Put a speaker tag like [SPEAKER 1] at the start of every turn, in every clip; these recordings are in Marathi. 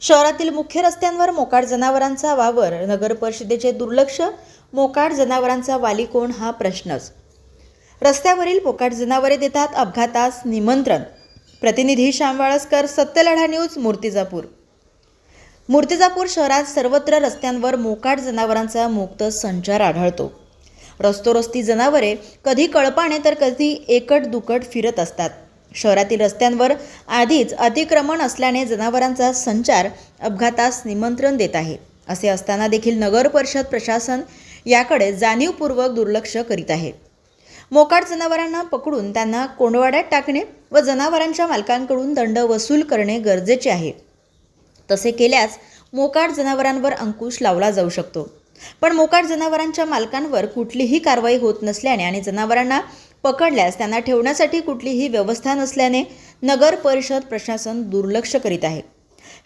[SPEAKER 1] शहरातील मुख्य रस्त्यांवर मोकाट जनावरांचा वावर नगर परिषदेचे दुर्लक्ष मोकाट जनावरांचा वाली कोण हा प्रश्नच. रस्त्यावरील मोकाट जनावरे देतात अपघातास निमंत्रण. प्रतिनिधी श्यामवाळसकर सत्यलढा न्यूज मूर्तिजापूर. मूर्तिजापूर शहरात सर्वत्र रस्त्यांवर मोकाट जनावरांचा मुक्त संचार आढळतो. रस्तोरस्ती जनावरे कधी कळपाने तर कधी एकट दुकट फिरत असतात. शहरातील रस्त्यांवर आधीच अतिक्रमण असल्याने जनावरांचा संचार अपघातास निमंत्रण देत आहे. असे असताना देखील नगर परिषद प्रशासन याकडे जाणीवपूर्वक दुर्लक्ष करीत आहे. मोकाट जनावरांना पकडून त्यांना कोंडवाड्यात टाकणे व जनावरांच्या मालकांकडून दंड वसूल करणे गरजेचे आहे. तसे केल्यास मोकाट जनावरांवर अंकुश लावला जाऊ शकतो. पण मोकाट जनावरांच्या मालकांवर कुठलीही कारवाई होत नसल्याने आणि जनावरांना पकडल्यास त्यांना ठेवण्यासाठी कुठलीही व्यवस्था नसल्याने नगर परिषद प्रशासन दुर्लक्ष करीत आहे.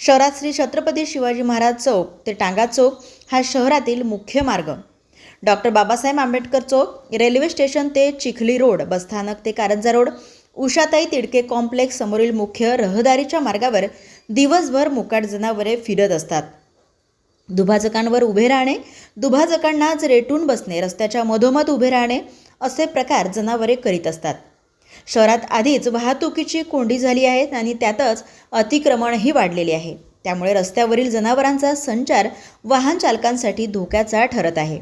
[SPEAKER 1] शहरात श्री छत्रपती शिवाजी महाराज चौक ते टांगा चौक हा शहरातील मुख्य मार्ग. Doctor Babasaheb Ambedkar chowk railway station ते चिखली रोड बसस्थानक ते कारंजा रोड उषाताई तिडके कॉम्प्लेक्स समोरील मुख्य रहदारीच्या मार्गावर दिवसभर मुकाट जनावरे फिरत असतात. दुभाजकांवर उभे राहणे दुभाजकांनाच रेटून बसणे रस्त्याच्या मधोमध उभे राहणे असे प्रकार जनावरे करीत असतात. शहरात आधीच वाहतुकीची कोंडी झाली आहे आणि त्यातच अतिक्रमणही वाढलेले आहे. त्यामुळे रस्त्यावरील जनावरांचा संचार वाहन चालकांसाठी धोक्याचा ठरत आहे.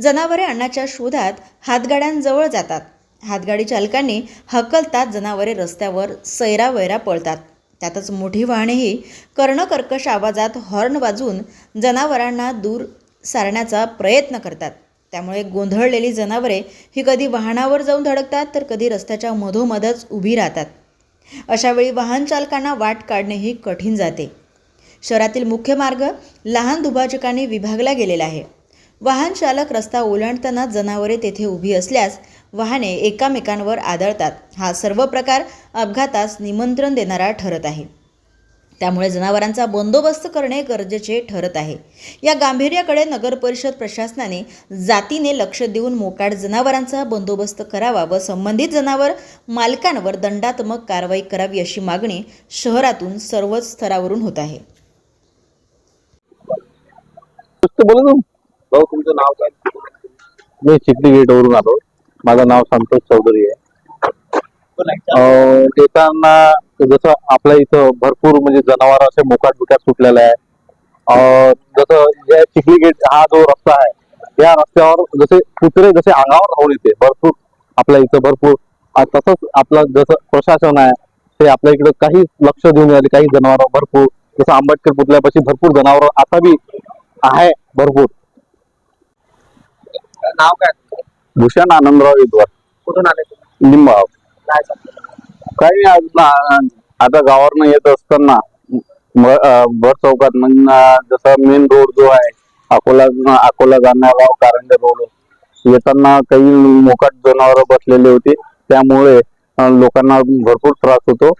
[SPEAKER 1] जनावरे अन्नाच्या शोधात हातगाड्यांजवळ जातात. हातगाडी चालकांनी हकलतात जनावरे रस्त्यावर सैरावैरा पळतात. त्यातच मोठी वाहनेही कर्णकर्कश आवाजात हॉर्न वाजवून जनावरांना दूर सारण्याचा प्रयत्न करतात. त्यामुळे गोंधळलेली जनावरे ही कधी वाहनावर जाऊन धडकतात तर कधी रस्त्याच्या मधोमधच उभी राहतात. अशावेळी वाहन चालकांना वाट काढणेही कठीण जाते. शहरातील मुख्य मार्ग लहान दुभाजकांनी विभागला गेलेला आहे. वाहन चालक रस्ता ओलांडताना जनावरे तेथे उभी असल्यास वाहने एकामेकांवर आदळतात. हा सर्व प्रकार अपघातास निमंत्रण देणारा ठरत आहे. त्यामुळे जनावरांचा बंदोबस्त करणे गरजेचे ठरत आहे. या गांभीर्याकडे नगर परिषद प्रशासनाने जातीने लक्ष देऊन मोकाट जनावरांचा बंदोबस्त करावा व संबंधित जनावर मालकांवर दंडात्मक कारवाई करावी अशी मागणी शहरातून सर्वच स्तरावरून होत आहे.
[SPEAKER 2] नुसतं बोला तू
[SPEAKER 3] भाऊ तुमचं नाव काय?
[SPEAKER 2] मी चिखली गेट वरून आलो. माझं नाव संतोष चौधरी आहे. जसं आपल्या इथं भरपूर म्हणजे जनावर असे मोकाट बिकाट सुटलेले आहे. अं, जसं या चिखली गेट हा जो रस्ता आहे या रस्त्यावर जसे कुत्रे जसे अंगावर धावून येते भरपूर आपल्या इथं भरपूर. तसंच आपलं जसं प्रशासन आहे ते आपल्या इकडे काही लक्ष देऊन राहिले काही जनावर भरपूर. जसं आंबेडकर पुतळ्यापाशी भरपूर जनावर आता बी आहे भरपूर.
[SPEAKER 3] नाव काय?
[SPEAKER 2] भूषण आनंदराव विद्वार
[SPEAKER 3] कुठून आले तुम्ही?
[SPEAKER 2] लिंबाव
[SPEAKER 3] काय सांगता?
[SPEAKER 2] काही नाही, आज ना- आता गावावरनं येत असताना म- अं, भर चौकात म्हणजे जसा जसं मेन रोड जो आहे अकोला अकोला जाणारा कारंजा रोड येताना काही मोकाट जनावर बसलेले होते. त्यामुळे अं, लोकांना भरपूर त्रास होतो.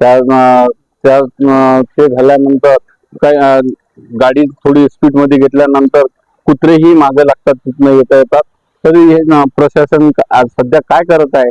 [SPEAKER 2] त्या अं, त्या अं, ते झाल्यानंतर काही अं, गाडी थोडी स्पीडमध्ये घेतल्यानंतर कुत्रेही मागे लागतात तिथनं येता येतात तरी हे ना, प्रशासन आज सध्या काय करत आहे?